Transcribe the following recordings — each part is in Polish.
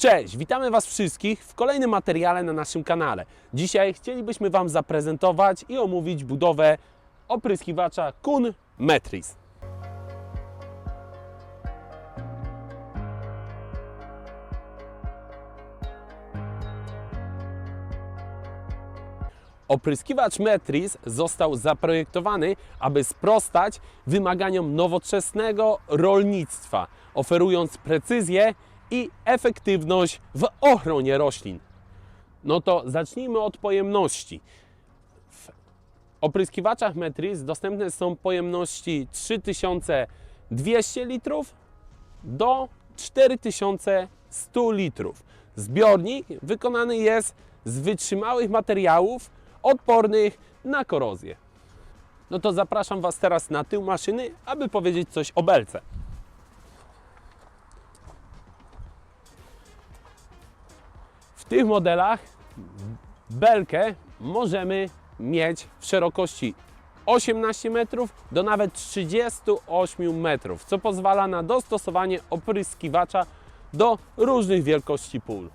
Cześć, witamy Was wszystkich w kolejnym materiale na naszym kanale. Dzisiaj chcielibyśmy Wam zaprezentować i omówić budowę opryskiwacza Kun Metris. Opryskiwacz Metris został zaprojektowany, aby sprostać wymaganiom nowoczesnego rolnictwa, oferując precyzję i efektywność w ochronie roślin. No to zacznijmy od pojemności. Opryskiwaczach Metris dostępne są pojemności 3200 litrów do 4100 litrów. Zbiornik wykonany jest z wytrzymałych materiałów odpornych na korozję. No to zapraszam Was teraz na tył maszyny, aby powiedzieć coś o belce. W tych modelach belkę możemy mieć w szerokości 18 metrów do nawet 38 metrów, co pozwala na dostosowanie opryskiwacza do różnych wielkości pól.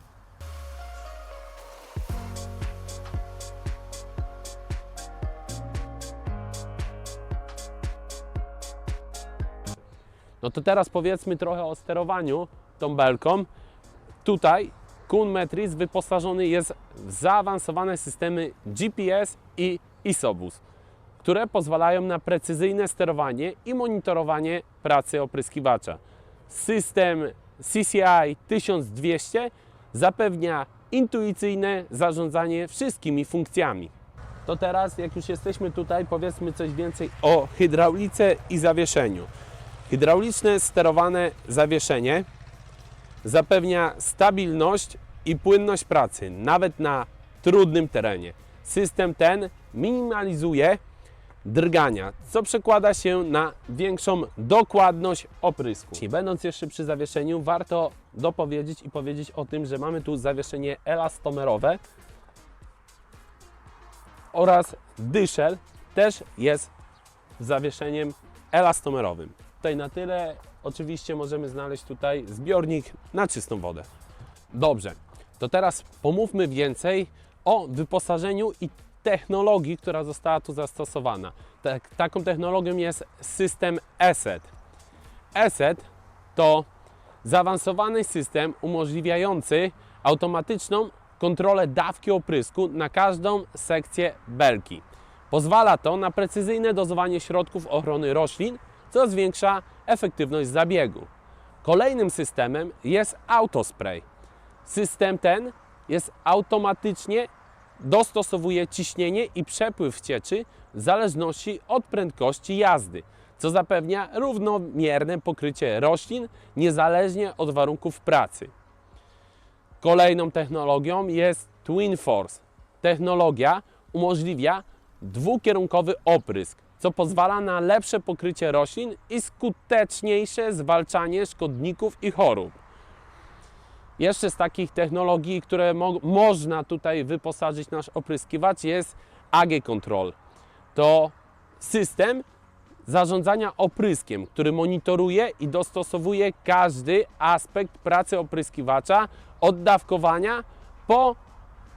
No to teraz powiedzmy trochę o sterowaniu tą belką. Tutaj Kun Metris wyposażony jest w zaawansowane systemy GPS i ISOBUS, które pozwalają na precyzyjne sterowanie i monitorowanie pracy opryskiwacza. System CCI 1200 zapewnia intuicyjne zarządzanie wszystkimi funkcjami. To teraz, jak już jesteśmy tutaj, powiedzmy coś więcej o hydraulice i zawieszeniu. Hydrauliczne sterowane zawieszenie zapewnia stabilność i płynność pracy, nawet na trudnym terenie. System ten minimalizuje drgania, co przekłada się na większą dokładność oprysku. Będąc jeszcze przy zawieszeniu, warto dopowiedzieć i powiedzieć o tym, że mamy tu zawieszenie elastomerowe oraz dyszel też jest zawieszeniem elastomerowym. Tutaj na tyle. Oczywiście możemy znaleźć tutaj zbiornik na czystą wodę. Dobrze, to teraz pomówmy więcej o wyposażeniu i technologii, która została tu zastosowana. Tak, taką technologią jest system ESET. ESET to zaawansowany system umożliwiający automatyczną kontrolę dawki oprysku na każdą sekcję belki. Pozwala to na precyzyjne dozowanie środków ochrony roślin, co zwiększa efektywność zabiegu. Kolejnym systemem jest autospray. System ten jest automatycznie dostosowuje ciśnienie i przepływ cieczy w zależności od prędkości jazdy, co zapewnia równomierne pokrycie roślin niezależnie od warunków pracy. Kolejną technologią jest Twin Force. Technologia umożliwia dwukierunkowy oprysk, co pozwala na lepsze pokrycie roślin i skuteczniejsze zwalczanie szkodników i chorób. Jeszcze z takich technologii, które mo można tutaj wyposażyć nasz opryskiwacz jest AG Control. To system zarządzania opryskiem, który monitoruje i dostosowuje każdy aspekt pracy opryskiwacza od dawkowania po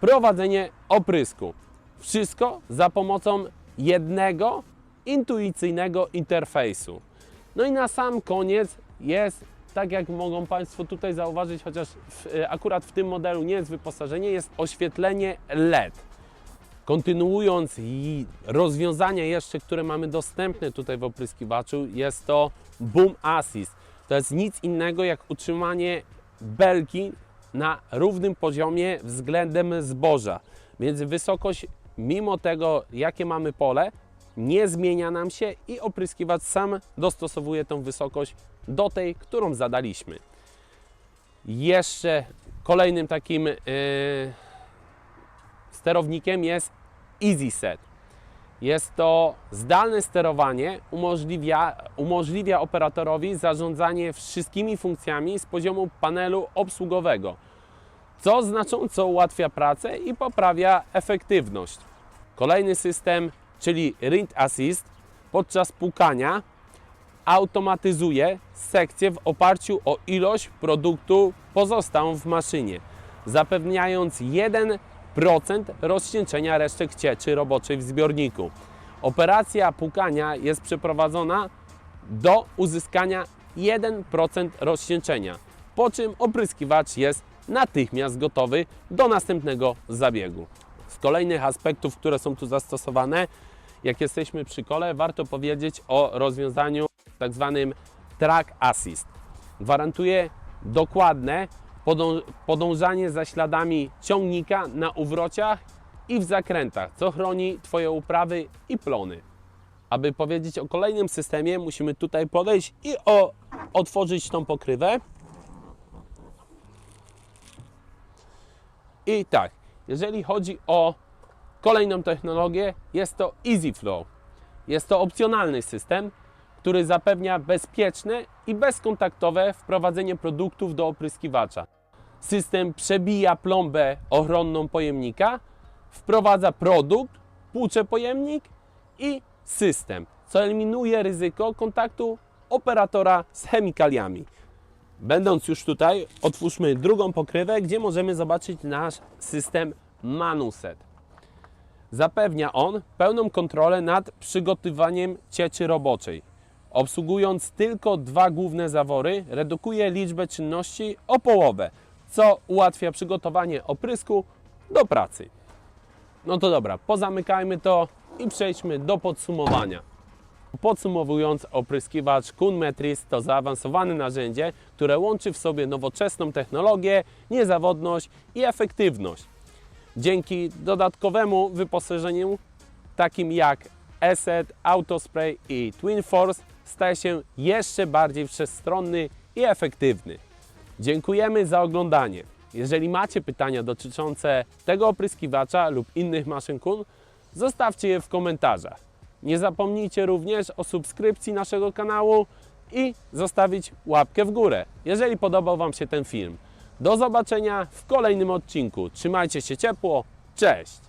prowadzenie oprysku. Wszystko za pomocą jednego intuicyjnego interfejsu. No i na sam koniec jest, tak jak mogą Państwo tutaj zauważyć, chociaż w, e, akurat w tym modelu nie jest wyposażenie, jest oświetlenie LED. Kontynuując i rozwiązania jeszcze, które mamy dostępne tutaj w opryskiwaczu, jest to Boom Assist. To jest nic innego jak utrzymanie belki na równym poziomie względem zboża. Więc wysokość, mimo tego jakie mamy pole, nie zmienia nam się i opryskiwacz sam dostosowuje tą wysokość do tej, którą zadaliśmy. Jeszcze kolejnym takim yy, sterownikiem jest EasySet. Jest to zdalne sterowanie, umożliwia, umożliwia operatorowi zarządzanie wszystkimi funkcjami z poziomu panelu obsługowego, co znacząco ułatwia pracę i poprawia efektywność. Kolejny system, czyli Ring Assist, podczas pukania automatyzuje sekcję w oparciu o ilość produktu pozostałą w maszynie, zapewniając 1% rozcieńczenia resztek cieczy roboczej w zbiorniku. Operacja pukania jest przeprowadzona do uzyskania 1% rozcieńczenia, po czym opryskiwacz jest natychmiast gotowy do następnego zabiegu. Z kolejnych aspektów, które są tu zastosowane, jak jesteśmy przy kole, warto powiedzieć o rozwiązaniu tak zwanym Track Assist. Gwarantuje dokładne podąż- podążanie za śladami ciągnika na uwrociach i w zakrętach, co chroni Twoje uprawy i plony. Aby powiedzieć o kolejnym systemie, musimy tutaj podejść i o, otworzyć tą pokrywę. I tak, jeżeli chodzi o kolejną technologię, jest to EasyFlow. Jest to opcjonalny system, który zapewnia bezpieczne i bezkontaktowe wprowadzenie produktów do opryskiwacza. System przebija plombę ochronną pojemnika, wprowadza produkt, płucze pojemnik i system, co eliminuje ryzyko kontaktu operatora z chemikaliami. Będąc już tutaj, otwórzmy drugą pokrywę, gdzie możemy zobaczyć nasz system Manuset. Zapewnia on pełną kontrolę nad przygotowaniem cieczy roboczej. Obsługując tylko dwa główne zawory, redukuje liczbę czynności o połowę, co ułatwia przygotowanie oprysku do pracy. No to dobra, pozamykajmy to i przejdźmy do podsumowania. Podsumowując, opryskiwacz Kunmetris to zaawansowane narzędzie, które łączy w sobie nowoczesną technologię, niezawodność i efektywność. Dzięki dodatkowemu wyposażeniu, takim jak ESET, Autospray i Twin Force, staje się jeszcze bardziej wszechstronny i efektywny. Dziękujemy za oglądanie. Jeżeli macie pytania dotyczące tego opryskiwacza lub innych maszyn Kun, zostawcie je w komentarzach. Nie zapomnijcie również o subskrypcji naszego kanału i zostawić łapkę w górę, jeżeli podobał Wam się ten film. Do zobaczenia w kolejnym odcinku. Trzymajcie się ciepło. Cześć!